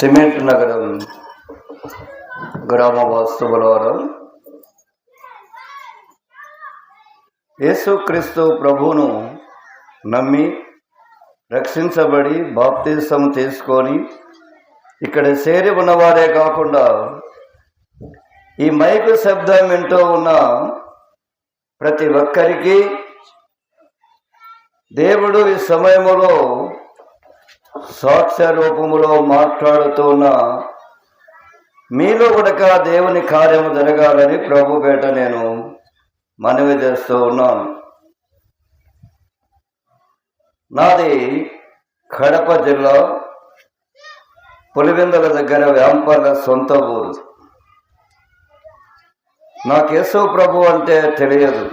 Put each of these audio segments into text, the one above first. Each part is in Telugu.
సిమెంట్ నగరం గ్రామ వాస్తవుల యేసుక్రీస్తు ప్రభువును నమ్మి రక్షించబడి బాప్తీసం తీసుకొని ఇక్కడ చేరి ఉన్నవారే కాకుండా ఈ మైకు శబ్దం వింటూ ఉన్న ప్రతి ఒక్కరికి దేవుడు ఈ సమయంలో సాక్ష్య రూపములో మాట్లాడుతున్న మీలో కూడా దేవుని కార్యము జరగాలని ప్రభు పేట నేను మనవి చేస్తూ ఉన్నాను. నాది కడప జిల్లా పులివెందుల దగ్గర వ్యాంపర్ల సొంత ఊరు. నాకు యేసు ప్రభు అంటే తెలియదు.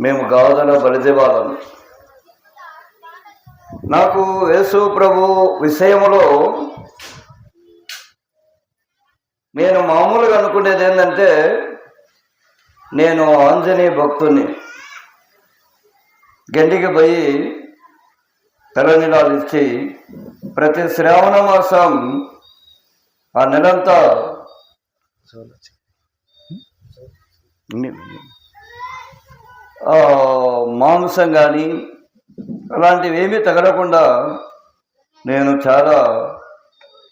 మేము గాదన బలిదేవాళ్ళం నాకు యేసు ప్రభు విషయంలో నేను మామూలుగా అనుకునేది ఏంటంటే నేను ఆంజనేయ భక్తుని గండికి పోయి తెల్లనిలాలు ఇచ్చి ప్రతి శ్రావణ మాసం ఆ నెలంతా మాంసం కానీ అలాంటివి ఏమీ తగలకుండా నేను చాలా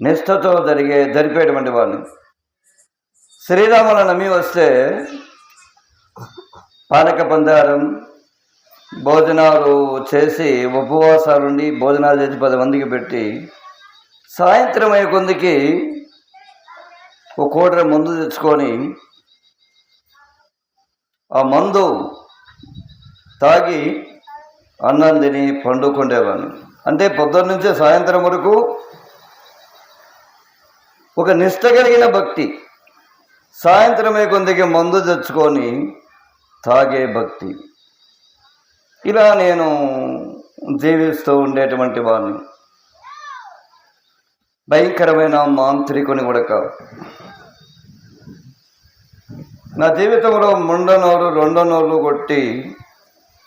నిష్ఠతో జరిగే జరిపేటువంటి వాడిని. శ్రీరాముల నమ్మి వస్తే పానక పందారం భోజనాలు చేసి ఉపవాసాలుండి భోజనాలు చేసి పది మందికి పెట్టి సాయంత్రం అయ్యే కొందికి ఒక కోటర మందు తెచ్చుకొని ఆ మందు తాగి అన్నం తిని పండుకుండేవాడిని అంటే పొద్దున్న సాయంత్రం వరకు ఒక నిష్ట కలిగిన భక్తి. సాయంత్రమే కొందికి మందు తెచ్చుకొని తాగే భక్తి. ఇలా నేను జీవిస్తూ ఉండేటువంటి వాడిని. భయంకరమైన మాంత్రికుని ఉడక నా జీవితంలో ముండనోరు రెండో నోరు కొట్టి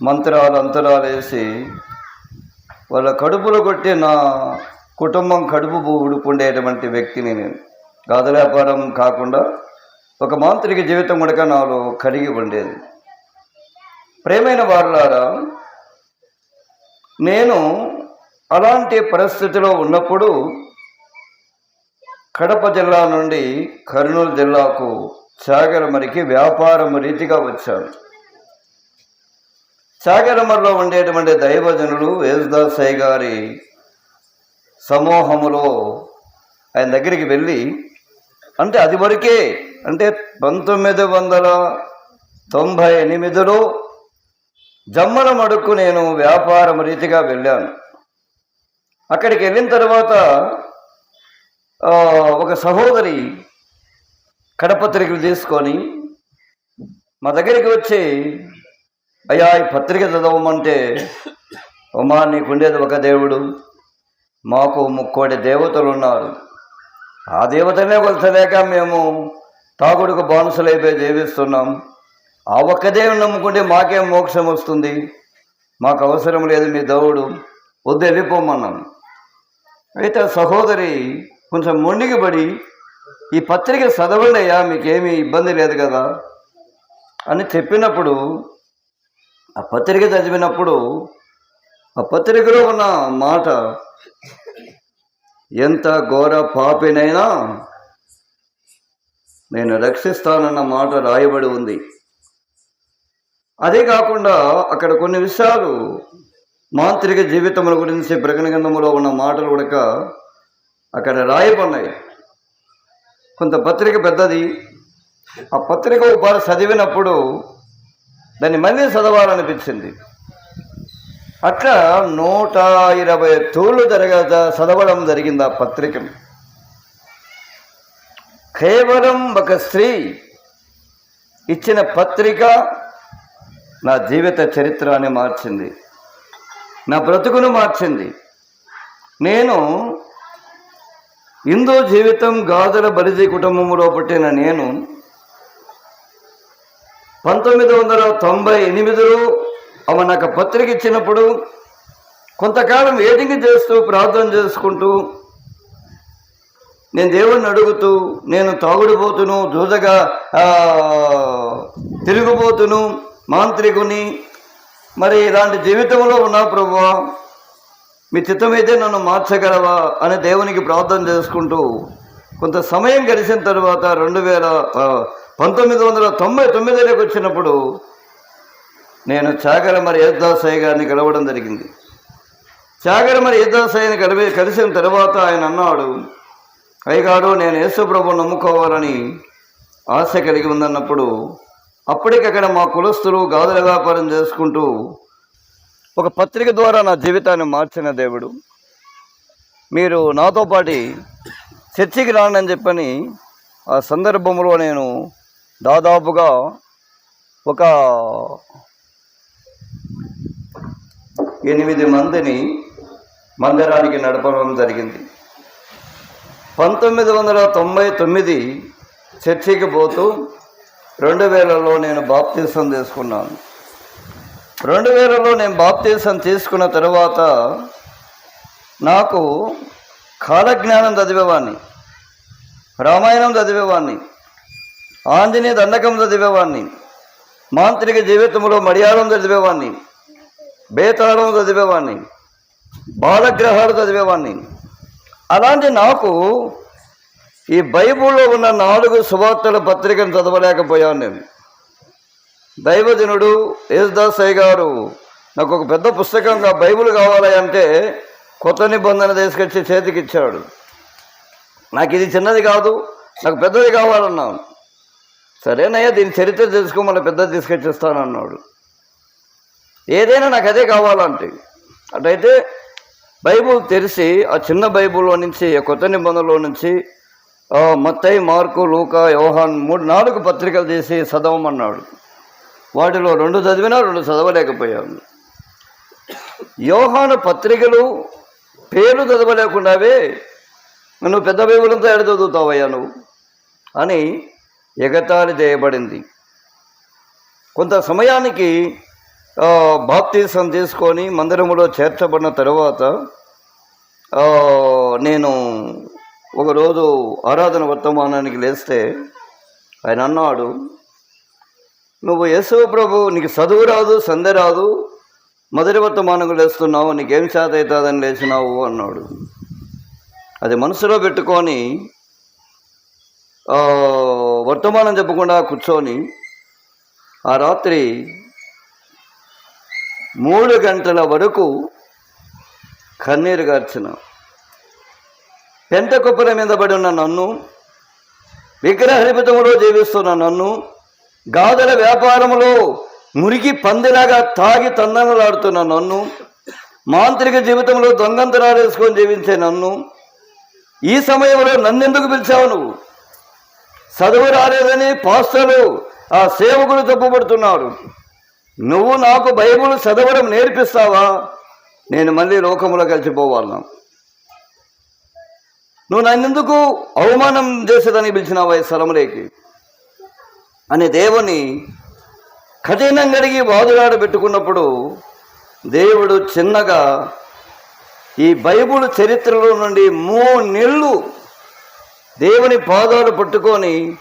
మంత్రాలు అంతరాలు వేసి వాళ్ళ కడుపులో కొట్టి నా కుటుంబం కడుపు ఊడుకుండేటువంటి వ్యక్తిని నేను. గాజు వ్యాపారం కాకుండా ఒక మాంత్రిక జీవితం కూడా నాలో కలిగి ఉండేది. ప్రేమైన వారులారా నేను అలాంటి పరిస్థితిలో ఉన్నప్పుడు కడప జిల్లా నుండి కర్నూలు జిల్లాకు సాగరమరికి వ్యాపారం రీతిగా వచ్చాను. చాగరమరిలో ఉండేటువంటి దైవజనులు వేసుదాసయ్య గారి సమూహములో ఆయన దగ్గరికి వెళ్ళి అంటే అది వరకే అంటే పంతొమ్మిది వందల తొంభై ఎనిమిదిలో జమ్మల మడుక్కు నేను వ్యాపారం రీతిగా వెళ్ళాను. అక్కడికి వెళ్ళిన తర్వాత ఒక సహోదరి కడపత్రికలు తీసుకొని మా దగ్గరికి వచ్చి అయ్యా ఈ పత్రిక చదవమంటే ఉమా నీకుండేది ఒక దేవుడు. మాకు ముక్కోటి దేవతలు ఉన్నారు ఆ దేవతనే కొలసలేక మేము తాగుడుకు బానిసలైపోయి దేవిస్తున్నాం. ఆ ఒక్క దేవుని నమ్ముకుంటే మాకేం మోక్షం వస్తుంది. మాకు అవసరం లేదు మీ దేవుడు. వద్దు వెళ్ళిపోమన్నాం. అయితే సహోదరి కొంచెం మొండికి పడి ఈ పత్రిక చదవండి అయ్యా మీకేమీ ఇబ్బంది లేదు కదా? అని చెప్పినప్పుడు ఆ పత్రిక చదివినప్పుడు ఆ పత్రికలో ఉన్న మాట ఎంత ఘోర పాపినైనా నేను రక్షిస్తానన్న మాట రాయబడి ఉంది. అదే కాకుండా అక్కడ కొన్ని విషయాలు మాంత్రిక జీవితముల గురించి ప్రకటన గ్రంథములో ఉన్న మాటలు కూడా అక్కడ రాయబడినాయి. కొంత పత్రిక పెద్దది. ఆ పత్రిక ఒకసారి చదివినప్పుడు దాన్ని మళ్ళీ చదవాలనిపించింది. అట్లా నూట ఇరవై తోళ్ళు జరగ చదవడం జరిగింది ఆ పత్రికను. కేవలం ఒక స్త్రీ ఇచ్చిన పత్రిక నా జీవిత చరిత్రాన్ని మార్చింది. నా బ్రతుకును మార్చింది. నేను హిందూ జీవితం గాజుల బలిజీ కుటుంబంలో పుట్టిన నేను పంతొమ్మిది వందల తొంభై ఎనిమిదిలో ఆమె నాకు పత్రిక ఇచ్చినప్పుడు కొంతకాలం వెయిటింగ్ చేస్తూ ప్రార్థన చేసుకుంటూ నేను దేవుణ్ణి అడుగుతూ నేను తాగుడుపోతును దూదగా తిరిగిపోతును మాంత్రికుని. మరి ఇలాంటి జీవితంలో ఉన్నా ప్రభువా మీ చిత్తమైతే నన్ను మార్చగలవా అని దేవునికి ప్రార్థన చేసుకుంటూ కొంత సమయం గడిచిన తర్వాత రెండు వేల పంతొమ్మిది వందల తొంభై తొమ్మిదిలోకి వచ్చినప్పుడు నేను చాగరమరి మరి గారిని కలవడం జరిగింది. చాగరమరి మరి యేద్దాసయ్యని కలిపి కలిసిన తర్వాత ఆయన అన్నాడు అయ్యగాడు నేను యేసుప్రభు నమ్ముకోవాలని ఆశ కలిగి ఉందన్నప్పుడు అప్పటికక్కడ మా కులస్తులు గాదుల వ్యాపారం చేసుకుంటూ ఒక పత్రిక ద్వారా నా జీవితాన్ని మార్చిన దేవుడు. మీరు నాతో పాటి చర్చికి రానని చెప్పని ఆ సందర్భంలో నేను దాదాపుగా ఒక ఎనిమిది మందిని మందిరానికి నడపడం జరిగింది. పంతొమ్మిది వందల తొంభై తొమ్మిది చర్చికి పోతూ రెండు వేలలో నేను బాప్తీసం తీసుకున్నాను. రెండు వేలలో నేను బాప్తీసం తీసుకున్న తర్వాత నాకు కాలజ్ఞానం చదివేవాడిని రామాయణం చదివేవాడిని ఆంజనేయ దండకం చదివేవాడిని మాంత్రిక జీవితంలో మడియాళం చదివేవాడిని బేతాళం చదివేవాడిని బాలగ్రహాలు చదివేవాడిని అలాంటి నాకు ఈ బైబిల్లో ఉన్న నాలుగు సువార్తల పత్రికను చదవలేకపోయాను నేను. దైవజనుడు యేసుదాసయ్య గారు నాకు ఒక పెద్ద పుస్తకంగా బైబిల్ కావాలి అంటే కొత్త నిబంధన తీసుకొచ్చి చేతికి ఇచ్చాడు నాకు ఇది చిన్నది కాదు నాకు పెద్దది కావాలన్నాను. సరేనయ్యా దీని చరిత్ర తెలుసుకో తెలుసుకోమని పెద్ద తీసుకొచ్చిస్తానన్నాడు. ఏదైనా నాకు అదే కావాలంటే. అటైతే బైబుల్ తెరిచి ఆ చిన్న బైబుల్లో నుంచి కొత్త నిబంధనలో నుంచి మత్తయి మార్కు లూక యోహాన్ మూడు నాలుగు పత్రికలు తీసి చదవమన్నాడు. వాటిలో రెండు చదివినా రెండు చదవలేకపోయాను. యోహాను పత్రికలు పేర్లు చదవలేకుండావే నువ్వు పెద్ద బైబులంతా ఎడ చదువుతావయ్యా నువ్వు? అని ఎగతాళి చేయబడింది. కొంత సమయానికి బాప్తీసం తీసుకొని మందిరములో చేర్చబడిన తర్వాత నేను ఒకరోజు ఆరాధన వర్తమానానికి లేస్తే ఆయన అన్నాడు నువ్వు యేసు ప్రభు నీకు చదువు రాదు సంధ్య రాదు మొదటి వర్తమానంగా లేస్తున్నావు నీకేం చేత అవుతుందని లేచినావు? అన్నాడు. అది మనసులో పెట్టుకొని వర్తమానం చెప్పకుండా కూర్చొని ఆ రాత్రి మూడు గంటల వరకు కన్నీరు గార్చిన పెంట కుప్పల మీద పడి ఉన్న నన్ను విగ్రహరిపితములో జీవిస్తున్న నన్ను గాదల వ్యాపారములో మురికి పందిలాగా తాగి తందనలాడుతున్న నన్ను మాంత్రిక జీవితంలో దొంగంతరాలేసుకొని జీవించే నన్ను ఈ సమయంలో నన్నెందుకు పిలిచావు నువ్వు? చదువు రాలేదని పాస్టర్లు ఆ సేవకులు తప్పుపడుతున్నారు. నువ్వు నాకు బైబిల్ చదవడం నేర్పిస్తావా? నేను మళ్ళీ లోకములో కలిసిపోవాలను నువ్వు నన్నెందుకు అవమానం చేసేదని పిలిచినావా ఈ స్థలములేకి అని దేవుని కఠినంగా అడిగి వాదులాడ పెట్టుకున్నప్పుడు దేవుడు చిన్నగా ఈ బైబిల్ చరిత్రలో నుండి మూడు నెలలు దేవుని పాదాలు పట్టుకొని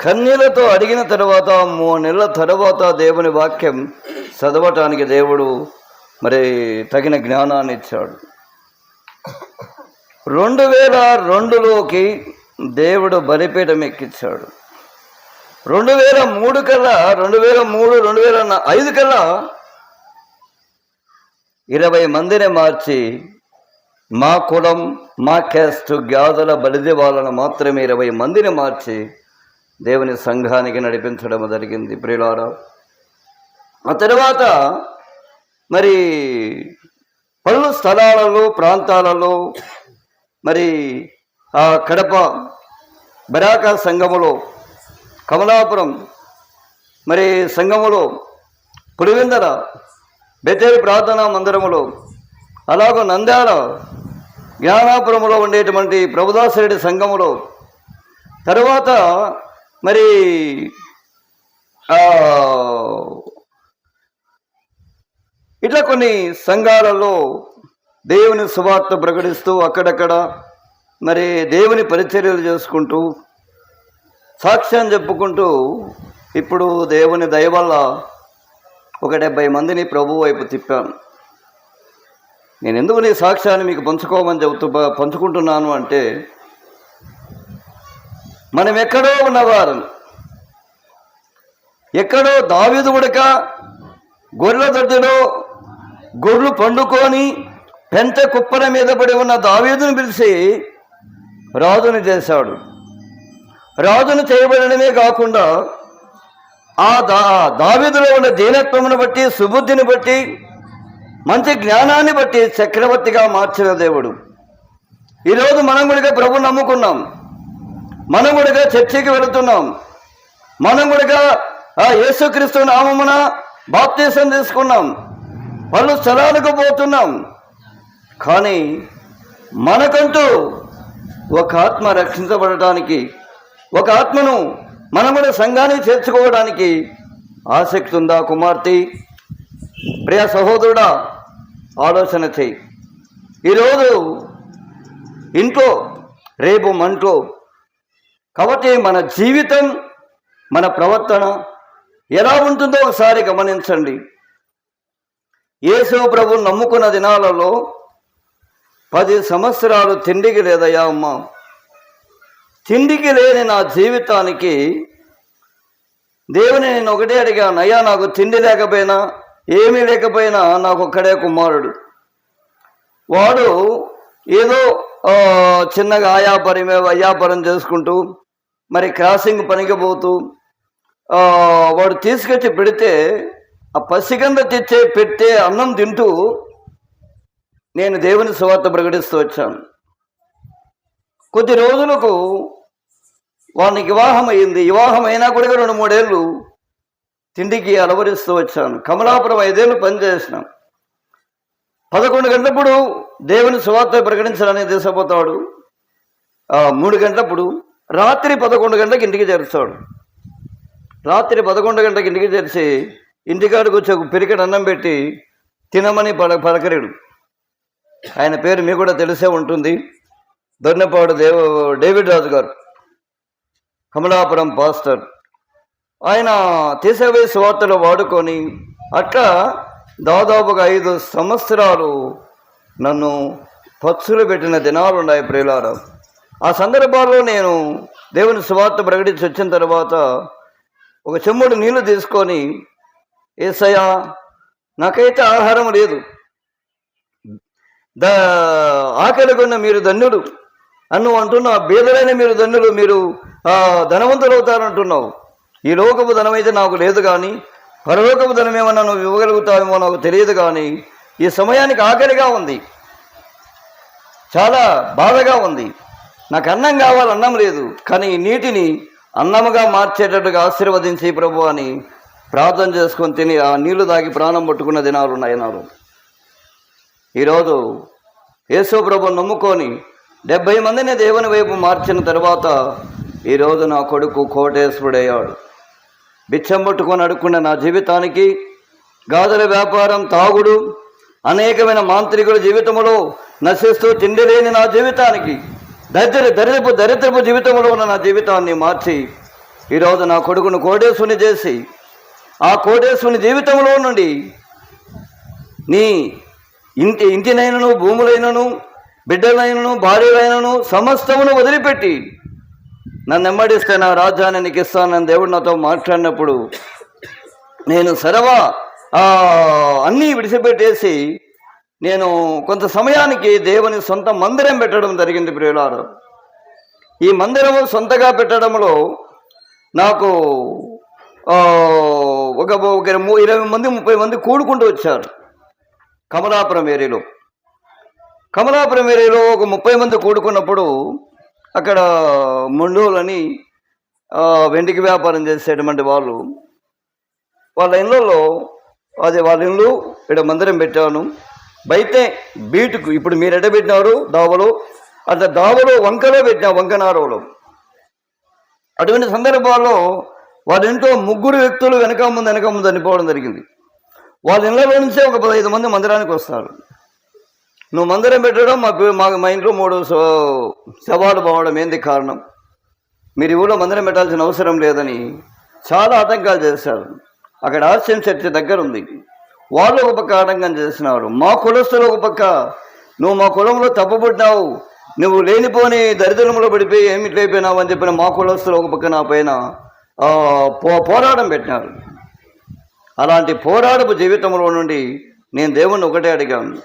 కన్యలతో అడిగిన తర్వాత మూడు నెలల తర్వాత దేవుని వాక్యం చదవటానికి దేవుడు మరి తగిన జ్ఞానాన్ని ఇచ్చాడు. రెండు వేల రెండులోకి దేవుడు బలిపీఠం ఎక్కించాడు. రెండు వేల మూడు కల్లా రెండు వేల మూడు రెండు వేల ఐదు కల్లా ఇరవై మందిని మార్చి మా కులం మా క్యాస్ట్ గ్యాదుల బలిది వాళ్ళను మాత్రమే ఇరవై మందిని మార్చి దేవుని సంఘానికి నడిపించడం జరిగింది ప్రియులారా. ఆ తర్వాత మరి పలు స్థలాలలో ప్రాంతాలలో మరి ఆ కడప బరాక సంఘములో కమలాపురం మరి సంఘములో పులివెందల బెతేరు ప్రార్థనా మందిరములో అలాగ నంద్యాల జ్ఞానాపురంలో ఉండేటువంటి ప్రభుదాసరెడ్డి సంఘములో తరువాత మరి ఇట్లా కొన్ని సంఘాలలో దేవుని సువార్త ప్రకటిస్తూ అక్కడక్కడ మరి దేవుని పరిచర్యలు చేసుకుంటూ సాక్ష్యం చెప్పుకుంటూ ఇప్పుడు దేవుని దయ వల్ల ఒక డెబ్బై మందిని ప్రభు వైపు తిప్పాను నేను ఎందుకు నీ సాక్ష్యాన్ని మీకు పంచుకోమని చెబుతూ పంచుకుంటున్నాను అంటే మనం ఎక్కడో ఉన్నవారం ఎక్కడో దావీదు ఉడక గొర్రెల దొడ్డిలో గొర్రెలు పండుకొని పెంట కుప్పల మీద పడి ఉన్న దావీదును పిలిచి రాజుని చేశాడు. రాజును చేయబడమే కాకుండా ఆ దా దావీదులో ఉన్న దీనత్వమును బట్టి సుబుద్ధిని బట్టి మంచి జ్ఞానాన్ని బట్టి చక్రవర్తిగా మార్చిన దేవుడు. ఈరోజు మనం కూడా ప్రభు నమ్ముకున్నాం. మనం కూడా చర్చికి వెళుతున్నాం. మనం కూడా ఆ యేసుక్రీస్తు నామమున బాప్తీసం తీసుకున్నాం. పలు స్థలాలకు పోతున్నాం. కానీ మనకంటూ ఒక ఆత్మ రక్షించబడటానికి ఒక ఆత్మను మనం కూడా సంఘాన్ని చేర్చుకోవడానికి ఆసక్తి ఉందా కుమార్తె? ప్రియ సహోదరుడా ఆలోచన చేయి. ఈరోజు ఇంట్లో రేపు మంటో కాబట్టి మన జీవితం మన ప్రవర్తన ఎలా ఉంటుందో ఒకసారి గమనించండి. యేసు ప్రభు నమ్ముకున్న దినాలలో పది సంవత్సరాలు తిండికి లేదయ్యా అమ్మ. తిండికి లేని నా జీవితానికి దేవుని నేను ఒకటే అడిగాను అయ్యా నాకు తిండి లేకపోయినా ఏమీ లేకపోయినా నాకు ఒక్కడే కుమారుడు. వాడు ఏదో చిన్నగా ఆయాపరి అయ్యాపరం చేసుకుంటూ మరి క్రాసింగ్ పనికి పోతూ వాడు తీసుకొచ్చి పెడితే ఆ పసిగంద తెచ్చే పెట్టే అన్నం తింటూ నేను దేవుని సువార్త ప్రకటిస్తూ వచ్చాను. కొద్ది రోజులకు వానికి వివాహం అయింది. వివాహం అయినా కూడా రెండు మూడేళ్ళు తిండికి అలవరిస్తూ వచ్చాను. కమలాపురం ఐదేళ్ళు పనిచేసినాం. పదకొండు గంటలప్పుడు దేవుని సువార్త ప్రకటించడానికి తీసుకుపోతాడు మూడు గంటలప్పుడు రాత్రి పదకొండు గంటలకు ఇంటికి చేరుస్తాడు. రాత్రి పదకొండు గంటలకు ఇంటికి చేర్చి ఇంటికాడికి వచ్చి ఒక పిరికెడు అన్నం పెట్టి తినమని పల పలకరేడు. ఆయన పేరు మీకు కూడా తెలిసే ఉంటుంది. దొన్నపాడు దేవ డేవిడ్ రాజు గారు కమలాపురం పాస్టర్. ఆయన తీసవే సువార్తలు వాడుకొని అట్లా దాదాపుగా ఐదు సంవత్సరాలు నన్ను పచ్చులు పెట్టిన దినాలు ఉన్నాయి ప్రియులారా. ఆ సందర్భాల్లో నేను దేవుని సువార్త ప్రకటించి వచ్చిన తర్వాత ఒక చెమ్ముడు నీళ్ళు తీసుకొని ఏసయ్యా నాకైతే ఆహారం లేదు. ద ఆకలిగొన్న మీరు ధన్యుడు అన్ను అంటున్నావు బీదలైన మీరు ధన్యులు మీరు ధనవంతులు అవుతారంటున్నావు ఈ లోకపు ధనమైతే నాకు లేదు కానీ పరలోకపు ధనం ఏమన్నా నువ్వు ఇవ్వగలుగుతావేమో నాకు తెలియదు కానీ ఈ సమయానికి ఆకలిగా ఉంది. చాలా బాధగా ఉంది. నాకు అన్నం కావాలి అన్నం లేదు. కానీ నీటిని అన్నముగా మార్చేటట్టుగా ఆశీర్వదించి ప్రభు అని ప్రార్థన చేసుకొని తిని ఆ నీళ్ళు దాగి ప్రాణం పట్టుకున్న దినాలు ఉన్నాయి నాడు ఈరోజు యేసో ప్రభు నమ్ముకొని డెబ్భై మందిని దేవుని వైపు మార్చిన తర్వాత ఈరోజు నా కొడుకు కోటేశ్వరుడయ్యాడు. బిచ్చం పట్టుకొని అడుక్కున్న నా జీవితానికి గాజుల వ్యాపారం తాగుడు అనేకమైన మాంత్రికుల జీవితంలో నశిస్తూ తిండి లేని నా జీవితానికి దరిద్ర దరిద్రపు దరిద్రపు జీవితంలో ఉన్న నా జీవితాన్ని మార్చి ఈరోజు నా కొడుకును కోటేశ్వరుని చేసి ఆ కోటేశ్వని జీవితంలో నుండి నీ ఇంటి ఇంటినైనను భూములైనను బిడ్డలైనను భార్యలైనను సమస్తమును వదిలిపెట్టి నన్ను నెమ్మడిస్తే నా రాజ్యాన్ని నీకు ఇస్తానని దేవుడు నాతో మాట్లాడినప్పుడు నేను సరవా అన్నీ విడిచిపెట్టేసి నేను కొంత సమయానికి దేవుని సొంత మందిరం పెట్టడం జరిగింది ప్రియులారు. ఈ మందిరము సొంతగా పెట్టడంలో నాకు ఒక ఒక ఇరవై మంది ముప్పై మంది కూడుకుంటూ వచ్చారు. కమలాపురం ఏరియాలో. కమలాపురం ఏరియాలో ఒక ముప్పై మంది కూడుకున్నప్పుడు అక్కడ ముండోలని వెండికి వ్యాపారం చేసేటువంటి వాళ్ళు వాళ్ళ ఇళ్ళలో అది వాళ్ళ ఇల్లు ఇక్కడ మందిరం పెట్టాను. బయటే బీటుకు ఇప్పుడు మీరు ఎడ పెట్టినారు? దావలో. అట్లా దావలో వంకలో పెట్టిన వంకనారవలో అటువంటి సందర్భాల్లో వాళ్ళ ఇంట్లో ముగ్గురు వ్యక్తులు వెనక ముందు వెనక ముందు చనిపోవడం జరిగింది. వాళ్ళ ఇళ్ళలో నుంచే ఒక పదహైదు మంది మందిరానికి వస్తారు. నువ్వు మందిరం పెట్టడం మాకు మాకు మా మా ఇంట్లో మూడు సో- శవాలు పోవడం ఏంది కారణం? మీరు ఊళ్ళో మందిరం పెట్టాల్సిన అవసరం లేదని చాలా ఆటంకాలు చేశారు. అక్కడ ఆర్సిఎం చర్చి దగ్గర ఉంది. వాళ్ళు ఒక పక్క ఆటంకం చేస్తున్నారు మా కులస్తులు ఒక పక్క నువ్వు మా కులంలో తప్పబడ్డావు నువ్వు లేనిపోని దరిద్రంలో పడిపోయి ఏమి ఇట్లయిపోయినావు అని చెప్పిన మా కులస్తులు ఒక పక్క నా పైన పో పోరాటం పెట్టినారు. అలాంటి పోరాడపు జీవితంలో నుండి నేను దేవుణ్ణి ఒకటే అడిగాను.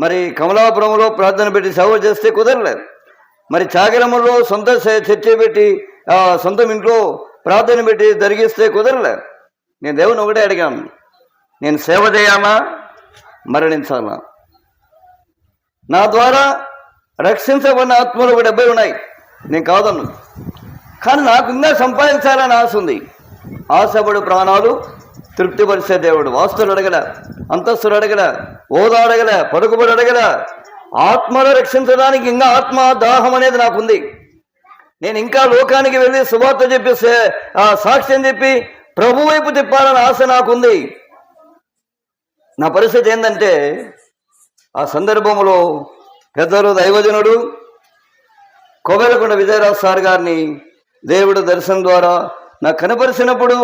మరి కమలాపురంలో ప్రార్థన పెట్టి సేవ చేస్తే కుదరలేదు. మరి చాగరమంలో సొంత చర్చ పెట్టి సొంతం ఇంట్లో ప్రార్థన పెట్టి జరిగిస్తే కుదరలేదు. నేను దేవుని ఒకటే అడిగాను. నేను సేవ చేయాలా? మరణించాలా? నా ద్వారా రక్షించబడిన ఆత్మలు ఒక డెబ్బై ఉన్నాయి. నేను కాదన్ను. కానీ నాకు ఇంకా సంపాదించాలని ఆశ ఉంది. ఆశపడు ప్రాణాలు తృప్తిపరిచే దేవుడు. వాస్తులు అడగల అంతస్తులు అడగల ఓదా అడగల పడుకుబడి అడగల ఆత్మను రక్షించడానికి ఇంకా ఆత్మ దాహం అనేది నాకుంది. నేను ఇంకా లోకానికి వెళ్ళి సువార్త చెప్పి సాక్ష్యం చెప్పి ప్రభు వైపు తిప్పాలని ఆశ నాకుంది. నా పరిస్థితి ఏంటంటే ఆ సందర్భంలో పెద్దలు దైవజనుడు కోవెలకొండ విజయరాజ్ సార్ గారిని దేవుడు దర్శనం ద్వారా నాకు కనపరిచినప్పుడు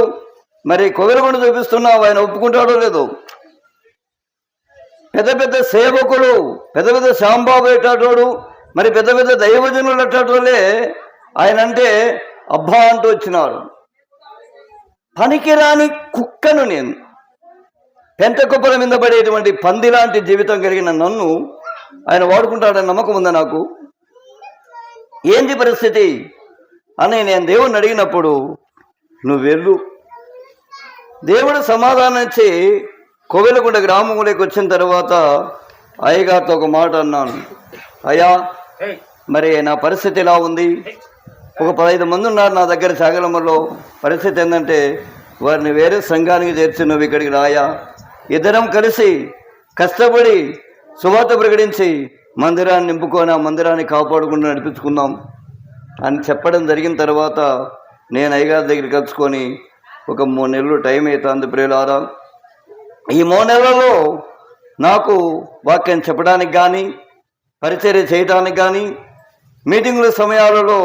మరి కోవెలకొండ చూపిస్తున్నావు ఆయన ఒప్పుకుంటాడో లేదో? పెద్ద పెద్ద సేవకులు పెద్ద పెద్ద శాంబాబు ఎట్టాటోడు మరి పెద్ద పెద్ద దైవజనులు ఎట్టాటోలే ఆయన అంటే అబ్బా అంటూ వచ్చినారు. పనికిరాని కుక్కను నేను. పెంట కుప్పల మీద పడేటువంటి పంది లాంటి జీవితం కలిగిన నన్ను ఆయన వాడుకుంటాడని నమ్మకం ఉందా నాకు? ఏంది పరిస్థితి? అని నేను దేవుణ్ణి అడిగినప్పుడు నువ్వు వెళ్ళు. దేవుడు సమాధానం ఇచ్చి కోవెలకుంట గ్రామంలోకి వచ్చిన తర్వాత అయ్యగారితో ఒక మాట అన్నాను. అయ్యా మరి నా పరిస్థితి ఎలా ఉంది? ఒక పదహైదు మంది ఉన్నారు నా దగ్గర సాగలమ్మలో పరిస్థితి ఏంటంటే వారిని వేరే సంఘానికి చేర్చి నువ్వు ఇక్కడికి రాయా. ఇద్దరం కలిసి కష్టపడి సువార్త ప్రకటించి మందిరాన్ని నింపుకొని ఆ మందిరాన్ని కాపాడుకుంటూ నడిపించుకుందాం అని చెప్పడం జరిగిన తర్వాత నేను అయ్యగారి దగ్గర కలుసుకొని ఒక మూడు నెలలు టైం అవుతుంది ప్రియులారా. ఈ మూడు నెలలలో నాకు వాక్యం చెప్పడానికి కానీ పరిచర్య చేయడానికి కానీ మీటింగుల సమయాలలో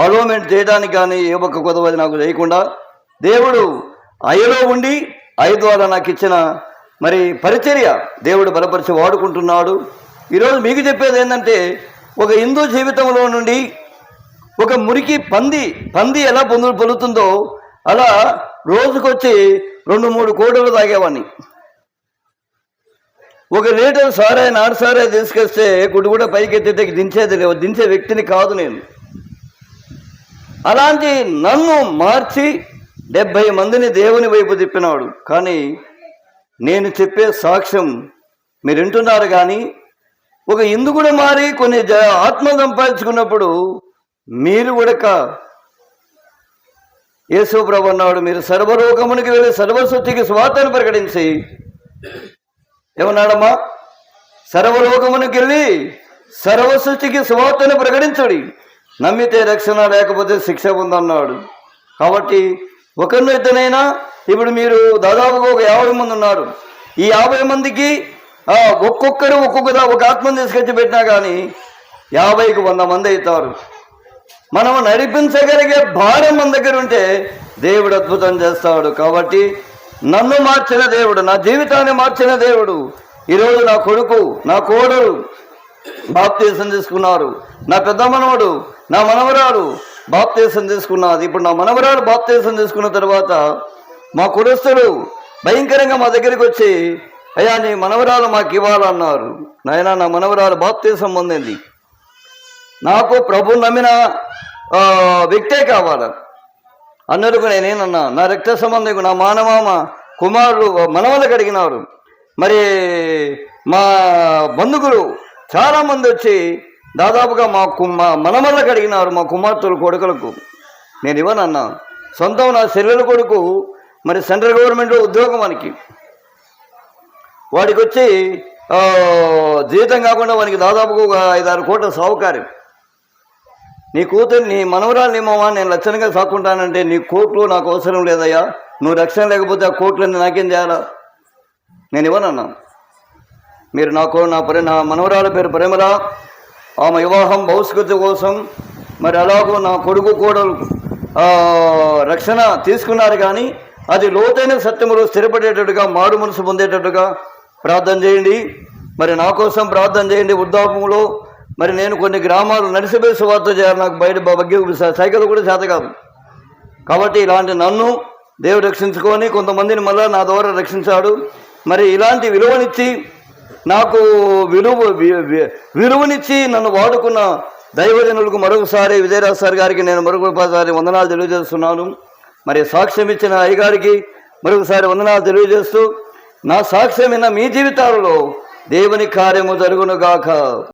అలోమెంట్ చేయడానికి కానీ ఏ ఒక్క కొదవది నాకు చేయకుండా దేవుడు అయలో ఉండి అయ ద్వారా నాకు ఇచ్చిన మరి పరిచర్య దేవుడు బలపరిచి వాడుకుంటున్నాడు. ఈరోజు మీకు చెప్పేది ఏంటంటే ఒక హిందూ జీవితంలో నుండి ఒక మురికి పంది పంది ఎలా పొందు పొలుతుందో అలా రోజుకొచ్చి రెండు మూడు కోటలు తాగేవాడిని ఒక లీటర్ సారే నాడు సారే తీసుకొస్తే గుడి కూడా పైకి ఎత్తితే దించేది లేవు. దించే వ్యక్తిని కాదు నేను. అలాంటి నన్ను మార్చి డెబ్భై మందిని దేవుని వైపు తిప్పినాడు. కానీ నేను చెప్పే సాక్ష్యం మీరు వింటున్నారు కానీ ఒక ఇందు కూడా మారి కొన్ని జ ఆత్మ సంపాదించుకున్నప్పుడు మీరు కూడా యేసు ప్రభు అన్నాడు మీరు సర్వలోకమునికి వెళ్ళి సర్వశుద్ధికి స్వార్థను ప్రకటించి. ఏమన్నాడమ్మా? సర్వలోకమునికి వెళ్ళి సర్వశుద్ధికి స్వార్థను ప్రకటించడి. నమ్మితే రక్షణ లేకపోతే శిక్ష ఉందన్నాడు కాబట్టి ఒకరిని ఇద్దరైనా ఇప్పుడు మీరు దాదాపుగా ఒక యాభై మంది ఉన్నారు. ఈ యాభై మందికి ఒక్కొక్కరు ఒక్కొక్క ఒక ఆత్మను తీసుకొచ్చి పెట్టినా కానీ యాభైకి వంద మంది అవుతారు. మనం నడిపించగలిగే భారం మన దగ్గర ఉంటే దేవుడు అద్భుతం చేస్తాడు. కాబట్టి నన్ను మార్చిన దేవుడు నా జీవితాన్ని మార్చిన దేవుడు ఈరోజు నా కొడుకు నా కోడలు బాప్తీసం తీసుకున్నారు. నా పెద్ద మనవడు నా మనవరాలు బాప్తీసం తీసుకున్నది ఇప్పుడు నా మనవరాలు బాప్తీసం తీసుకున్న తర్వాత మా కురస్తులు భయంకరంగా మా దగ్గరికి వచ్చి అయ్యా నీ మనవరాలు మాకు ఇవ్వాలన్నారు. నాయన నా మనవరాలు బాప్తీసం పొందింది. నాకు ప్రభు నమ్మిన వ్యక్తే కావాలి. అన్నట్టుకు నేనేనన్నా నా రక్త సంబంధం నా మానమామ కుమారులు మనవలకు అడిగినారు మరి మా బంధువులు చాలామంది వచ్చి దాదాపుగా మా మా మనమల్ల అడిగినారు మా కుమార్తెలు కొడుకులకు. నేను ఇవ్వనన్నా సొంతం నా చెల్లెల కొడుకు మరి సెంట్రల్ గవర్నమెంట్లో ఉద్యోగం వానికి. వాడికి వచ్చి జీతం కాకుండా వానికి దాదాపుగా ఒక ఐదారు కోట్ల సౌకర్యం నీ కూతురు నీ మనవరాలు ఏమోమా నేను లక్షణంగా సాక్కుంటానంటే నీ కోట్లు నాకు అవసరం లేదయ్యా. నువ్వు రక్షణ లేకపోతే ఆ కోట్లన్నీ నాకేం చేయాలా? నేను ఇవ్వనన్నా. మీరు నాకు నా ప్రే నా మనవరాల పేరు ప్రేమల. ఆమె వివాహం భవిష్యత్తు కోసం మరి అలాగూ నా కొడుకు కూడా రక్షణ తీసుకున్నారు కానీ అది లోతైన సత్యములో స్థిరపడేటట్టుగా మారు మనసు పొందేటట్టుగా ప్రార్థన చేయండి. మరి నా కోసం ప్రార్థన చేయండి వృద్ధాపంలో మరి నేను కొన్ని గ్రామాలు నడిసిపోయి సువార్త చేయాలి. నాకు బయట బగ్గి సైకిల్ కూడా చేత కాదు. కాబట్టి ఇలాంటి నన్ను దేవుడు రక్షించుకొని కొంతమందిని మళ్ళా నా ద్వారా రక్షించాడు. మరి ఇలాంటి విలువనిచ్చి నాకు విలువ వి- వి- విలువనిచ్చి నన్ను వాడుకున్న దైవజనులకు మరొకసారి విజయరాజ్ సార్ గారికి నేను మరొకసారి వందనాలు తెలియజేస్తున్నాను. మరి సాక్ష్యం ఇచ్చిన అయ్యగారికి మరొకసారి వందనాలు తెలియజేస్తూ నా సాక్ష్యం మీ జీవితాలలో దేవుని కార్యము జరుగునుగాక.